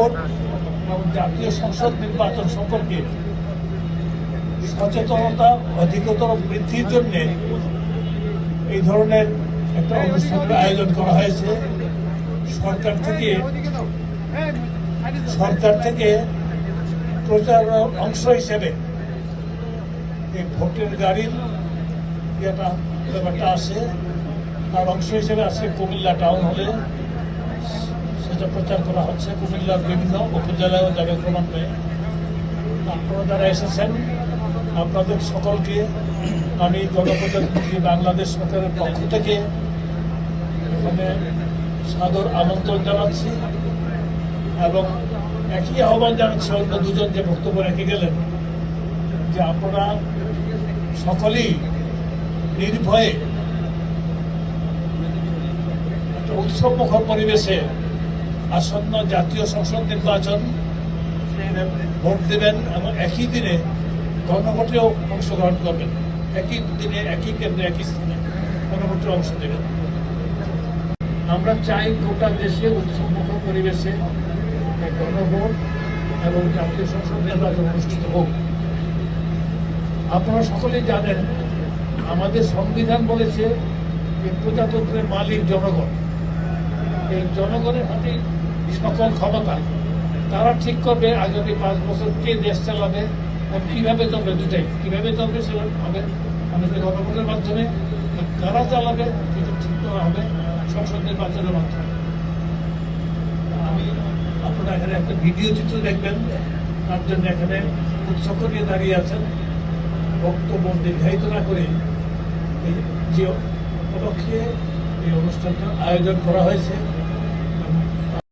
গণভোট এবং জাতীয় সংসদ নির্বাচন সম্পর্কে সচেতনতা, অধিকতর বৃদ্ধির জন্য এই ধরনের একটা অনুষ্ঠানের আয়োজন করা হয়েছে। সরকার থেকে সরকার থেকে প্রচার অংশ হিসেবে এই ভোটের গাড়ির ইয়েটা ব্যাপারটা আসে তার অংশ হিসেবে আসে কুমিল্লা টাউন হলে সেটা প্রচার করা হচ্ছে, কুমিল্লার বিভিন্ন উপজেলায় যাবে ক্রমান্বয়ে। আপনারা যারা এসেছেন, আপনাদের সকলকে আমি গণপ্রজাতন্ত্রী বাংলাদেশ সরকারের পক্ষ থেকে এখানে সাদর আমন্ত্রণ জানাচ্ছি এবং একই আহ্বান জানাচ্ছি, অন্য দুজন যে বক্তব্য রেখে গেলেন, যে আপনারা সকলেই নির্ভয়ে একটা পরিবেশে আসন্ন জাতীয় সংসদ নির্বাচন ভোট দেবেন এবং একই দিনে গণভোটেও অংশগ্রহণ করবেন। একই দিনে, একই কেন্দ্রে, একই স্থানে গণভোটে অংশ নেবেন আমরা চাই গোটা দেশে উৎসবমুখর পরিবেশে গণভোট এবং জাতীয় সংসদ নির্বাচন অনুষ্ঠিত হোক। আপনারা সকলেই জানেন, আমাদের সংবিধান বলেছে যে প্রজাতন্ত্রের মালিক জনগণ। এই জনগণের হাতে সকল ক্ষমতা। তারা ঠিক করবে আগামী পাঁচ বছর কে দেশ চালাবে কীভাবে চলবে দুটাই, কীভাবে চলবে সেটা হবে আমাদের গণভোটের মাধ্যমে কারা চালাবে সেটা ঠিক করা হবে সংসদ নির্বাচনের মাধ্যমে। আমি আপনারা এখানে একটা ভিডিও চিত্র দেখবেন, তার জন্য এখানে উৎসব নিয়ে দাঁড়িয়ে আছেন। বক্তব্য দীর্ঘায়িত না করে যে উপলক্ষে এই অনুষ্ঠানটা আয়োজন করা হয়েছে।